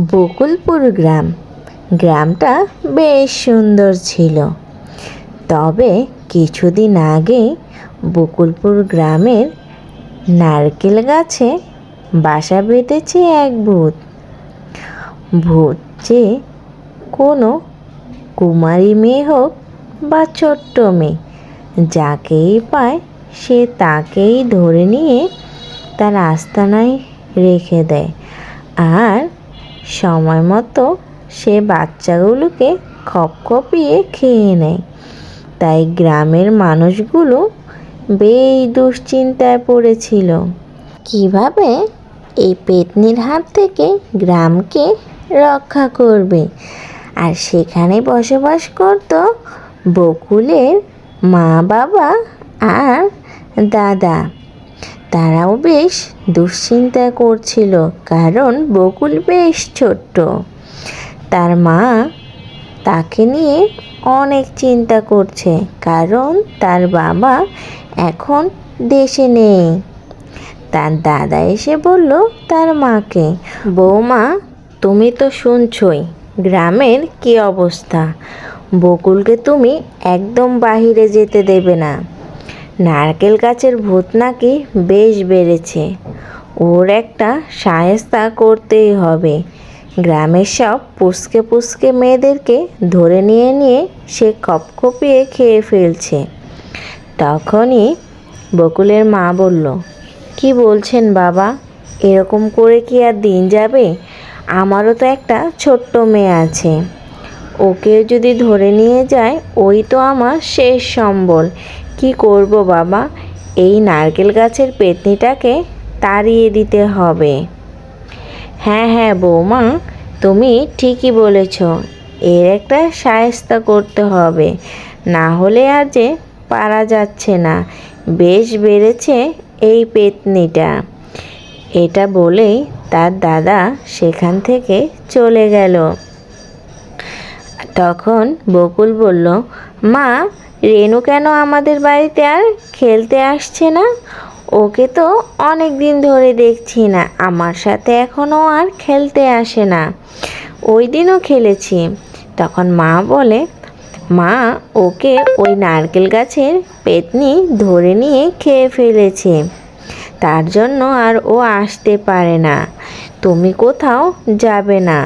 বকুলপুর গ্রাম। গ্রামটা বেশ সুন্দর ছিল। তবে কিছুদিন আগে বকুলপুর গ্রামের নারকেল গাছে বাসা বেঁধেছে এক ভূত। ভূত যে কোনো কুমারী মেয়ে হোক বা ছোট্ট মেয়ে, যাকেই পায় সে তাকেই ধরে নিয়ে তার আস্তানায় রেখে দেয়। আর সময় মতো সে বাচ্চাগুলোকে খপ খপিয়ে খেয়ে নেয়। তাই গ্রামের মানুষগুলো বেশ দুশ্চিন্তায় পড়েছিল। কীভাবে এই পেতনির হাত থেকে গ্রামকে রক্ষা করবে? আর সেখানে বসবাস করত বকুলের মা বাবা আর দাদা। তারাও বেশ দুশ্চিন্তা করছিল, কারণ বকুল বেশ ছোট্ট। তার মা তাকে নিয়ে অনেক চিন্তা করছে, কারণ তার বাবা এখন দেশে নেই। তার দাদা এসে বলল তার মাকে, বৌমা, তুমি তো শুনছই গ্রামের কি অবস্থা। বকুলকে তুমি একদম বাহিরে যেতে দেবে না। নারকেল গাছের ভূত নাকি বেশ বেড়েছে। ওর একটা সায়স্তা করতেই হবে। গ্রামের সব পুষকে পুষকে মেয়েদেরকে ধরে নিয়ে নিয়ে সে কপকপিয়ে খেয়ে ফেলছে। তখনই বকুলের মা বলল, কি বলছেন বাবা? এরকম করে কি আর দিন যাবে? আমারও তো একটা ছোট্ট মেয়ে আছে। ওকে যদি ধরে নিয়ে যায়, ওই তো আমার শেষ সম্বল। কি করব বাবা? এই নারকেল গাছের পেতনিটাকে তাড়িয়ে দিতে হবে। হ্যাঁ হ্যাঁ বৌমা, তুমি ঠিকই বলেছ। এর একটা সায়স্তা করতে হবে। না হলে আর যে পারা যাচ্ছে না। বেশ বেড়েছে এই পেতনিটা। এটা বলেই তার দাদা সেখান থেকে চলে গেল। তখন বকুল বলল, মা রেনু কেন আমাদের বাড়িতে আর খেলতে আসছে না? ওকে তো অনেক দিন ধরে দেখছি না, আমার সাথে এখনও আর খেলতে আসে না। ওই দিনও খেলেছি। তখন মা বলে, মা, ওকে ওই নারকেল গাছের পেতনি ধরে নিয়ে খেয়ে ফেলেছে। তার জন্য আর ও আসতে পারে না। তুমি কোথাও যাবে না।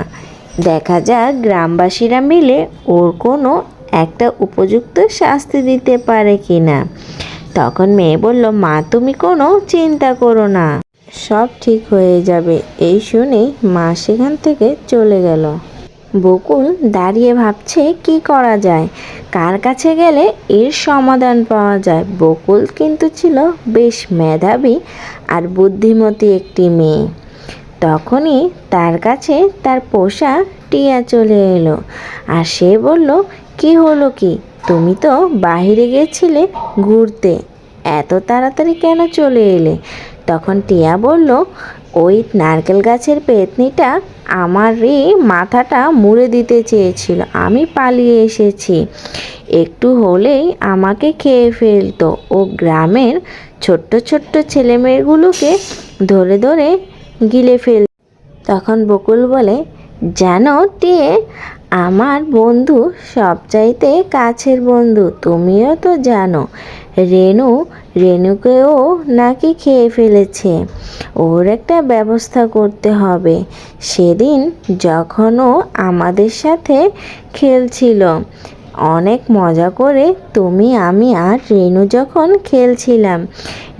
দেখা যাক গ্রামবাসীরা মিলে ওর কোনো একটা উপযুক্ত শাস্তি দিতে পারে কি না তখন মেয়ে বলল, মা, তুমি কোনো চিন্তা করো না। সব ঠিক হয়ে যাবে। এই শুনেই মা সেখান থেকে চলে গেল। বকুল দাঁড়িয়ে ভাবছে, কি করা যায়? কার কাছে গেলে এর সমাধান পাওয়া যায়? বকুল কিন্তু ছিল বেশ মেধাবী আর বুদ্ধিমতী একটি মেয়ে। তখনই তার কাছে তার পোষা টিয়া চলে এলো। আর সে বলল, কি হলো কি? তুমি তো বাইরে গেছিলে ঘুরতে। এত তাড়াতাড়ি কেন চলে এলে? তখন টিয়া বলল, ওই নারকেল গাছের পেতনিটা আমার রে মাথাটা মুড়ে দিতে চেয়েছিল। আমি পালিয়ে এসেছি। একটু হলেই আমাকে খেয়ে ফেলতো। ও গ্রামের ছোট্ট ছোট্ট ছেলেমেয়েগুলোকে ধরে ধরে গিলে ফেল তখন বকুল বলে জানো টিয়ে আমার বন্ধু সবচাইতে কাছের বন্ধু, তুমিও তো জানো। রেনু রেনুকেও নাকি খেয়ে ফেলেছে। ওর একটা ব্যবস্থা করতে হবে। সেদিন যখনও আমাদের সাথে খেলছিল, অনেক মজা করে তুমি, আমি আর রেনু যখন খেলছিলাম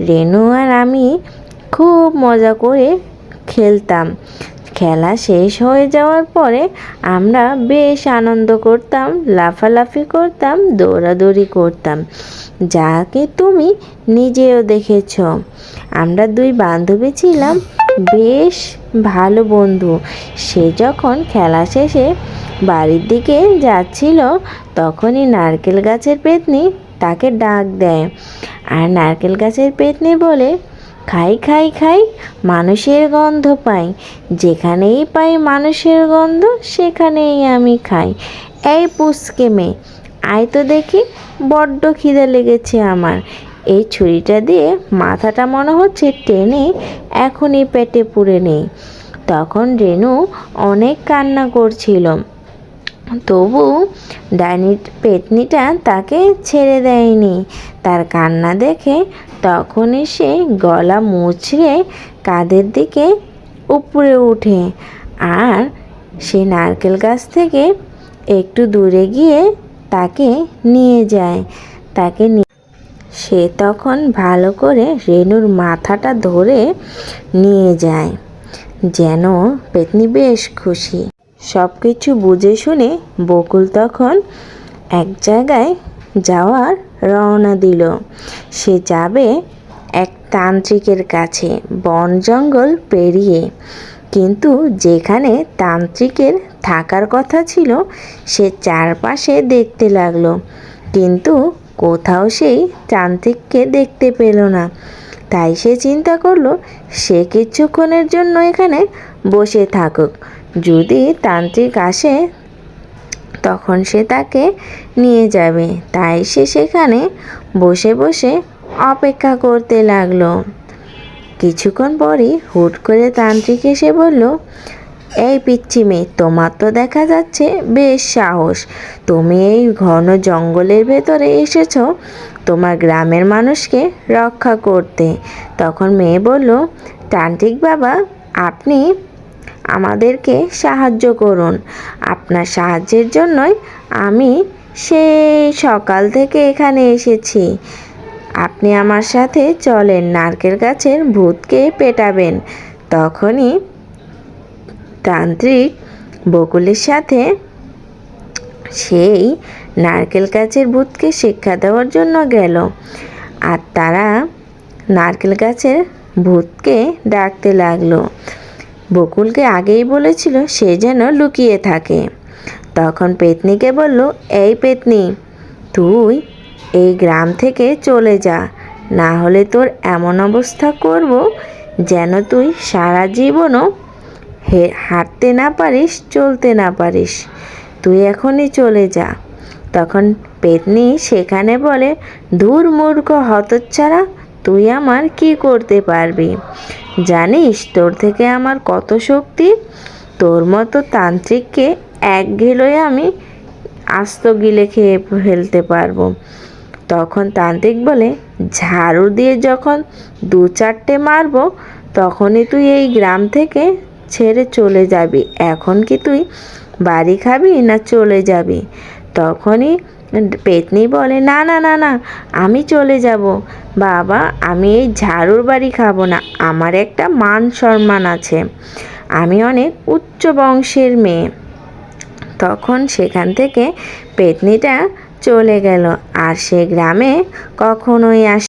রেনু আর আমি খুব মজা করে খেলতাম। খেলা শেষ হয়ে যাওয়ার পরে আমরা বেশ আনন্দ করতাম, লাফালাফি করতাম, দৌড়াদৌড়ি করতাম। যাকে তুমি নিজেও দেখেছ। আমরা দুই বান্ধবী ছিলাম, বেশ ভালো বন্ধু। সে যখন খেলা শেষে বাড়ির দিকে যাচ্ছিল, তখনই নারকেল গাছের পেতনি তাকে ডাক দেয়। আর নারকেল গাছের পেতনি বলে খাই খাই খাই মানুষের গন্ধ পাই। যেখানেই পাই মানুষের গন্ধ, সেখানেই আমি খাই। এই পুচকে মেয়ে, আয় তো দেখি বড্ড খিদে লেগেছে আমার। এই ছুরিটা দিয়ে মাথাটা মনে হচ্ছে টেনে এখনই পেটে পুড়ে নেই। তখন রেনু অনেক কান্না করছিল। তবু ডাইনি পেতনিটা তাকে ছেড়ে দেয়নি। তার কান্না দেখে তখনই সে গলা মুচড়ে কাদের দিকে উপরে উঠে আর সে নারকেল গাছ থেকে একটু দূরে গিয়ে তাকে নিয়ে যায়। তাকে সে তখন ভালো করে রেনুর মাথাটা ধরে নিয়ে যায়। যেন পেতনি বেশ খুশি। সব কিছু বুঝে শুনে বকুল তখন এক জায়গায় যাওয়ার রওনা দিল। সে যাবে এক তান্ত্রিকের কাছে, বন জঙ্গল পেরিয়ে। কিন্তু যেখানে তান্ত্রিকের থাকার কথা ছিল, সে চারপাশে দেখতে লাগল। কিন্তু কোথাও সেই তান্ত্রিককে দেখতে পেল না। তাই সে চিন্তা করল, সে কিছুক্ষণের জন্য এখানে বসে থাকুক। যদি তান্ত্রিক আসে, তখন সে তাকে নিয়ে যাবে। তাই সে সেখানে বসে বসে অপেক্ষা করতে লাগল। কিছুক্ষণ পরই হুট করে তান্ত্রিক এসে বলল, এই পিচ্ছি মেয়ে, তোমার তো দেখা যাচ্ছে বেশ সাহস। তুমি এই ঘন জঙ্গলের ভেতরে এসেছ তোমার গ্রামের মানুষকে রক্ষা করতে। তখন মেয়ে বলল, তান্ত্রিক বাবা, আপনি আমাদেরকে সাহায্য করুন। আপনার সাহায্যের জন্যই আমি সেই সকাল থেকে এখানে এসেছি। আপনি আমার সাথে চলেন, নারকেল গাছের ভূতকে পেটাবেন। তখনই তান্ত্রিক বকুলের সাথে সেই নারকেল গাছের ভূতকে শিক্ষা দেওয়ার জন্য গেল। আর তারা নারকেল গাছের ভূতকে ডাকতে লাগল। বকুলকে আগেই বলেছিল সে যেন লুকিয়ে থাকে। তখন পেতনিকে বলল, এই পেতনি, তুই এই গ্রাম থেকে চলে যা। না হলে তোর এমন অবস্থা করব যেন তুই সারা জীবনও হে, হাঁটতে না পারিস, চলতে না পারিস। তুই এখনই চলে যা। তখন পেতনি সেখানে বলে ধুর মূর্খ হতচ্ছাড়া, তুই আমার কি করতে পারবি? জানিস, তোর থেকে আমার কত শক্তি? তোর মতো তান্ত্রিককে এক গিলোয় আমি আস্ত গিলে খেয়ে ফেলতে পারব। তখন তান্ত্রিক বলে, ঝাড়ু দিয়ে যখন দু চারটে মারবো, তখনই তুই এই গ্রাম থেকে ছেড়ে চলে যাবি। এখন কি তুই বাড়ি খাবি না চলে যাবি? তখনই পেতনি বলে, না না না না, আমি চলে যাব। বাবা, আমি এই ঝাড়ুর বাড়ি খাব না, আমার একটা মান সম্মান আছে। আমি অনেক উচ্চ বংশের মেয়ে। তখন সেখান থেকে পেতনিটা চলে গেল, আর সে গ্রামে কখনোই আস